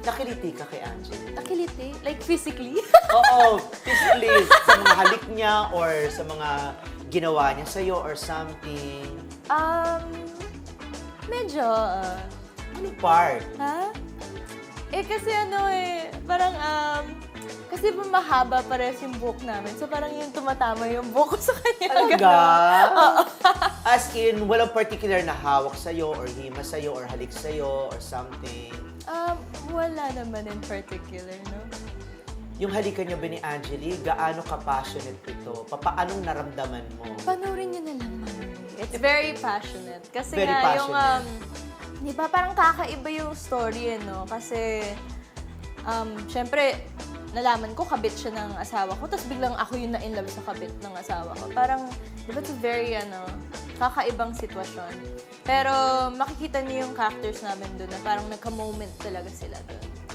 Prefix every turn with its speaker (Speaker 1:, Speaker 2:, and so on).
Speaker 1: Nakiliti ka kay Angel?
Speaker 2: Nakiliti? Like physically?
Speaker 1: Oo, physically, sa mga halik niya or sa mga ginawa niya sa'yo or something.
Speaker 2: um, medyo, ah,
Speaker 1: Ano part?
Speaker 2: ha? Eh kasi ano eh, parang um, kasi po mahaba pares yung buhok namin. So parang yung tumatama yung buhok ko sa kanya.
Speaker 1: Talaga?
Speaker 2: Ganun.
Speaker 1: As in, walang particular na hawak sa'yo or hima sa'yo or halik sa'yo or something.
Speaker 2: Um, wala naman in particular, no?
Speaker 1: Yung halikan niya ba ni Angeli, gaano ka-passionate ito? Papaanong naramdaman mo?
Speaker 2: Panoorin nyo na lang, Mami. It's very passionate. Kasi
Speaker 1: Very
Speaker 2: nga, yung, um,
Speaker 1: passionate.
Speaker 2: di ba, parang kakaiba yung story, eh, no? Kasi, um, syempre, nalaman ko, kabit siya ng asawa ko, tapos biglang ako yung na-inlove sa kabit ng asawa ko. Parang, di ba, it's a very, ano, kakaibang sitwasyon. Pero, makikita niyo yung characters namin doon na parang nagka-moment talaga sila doon.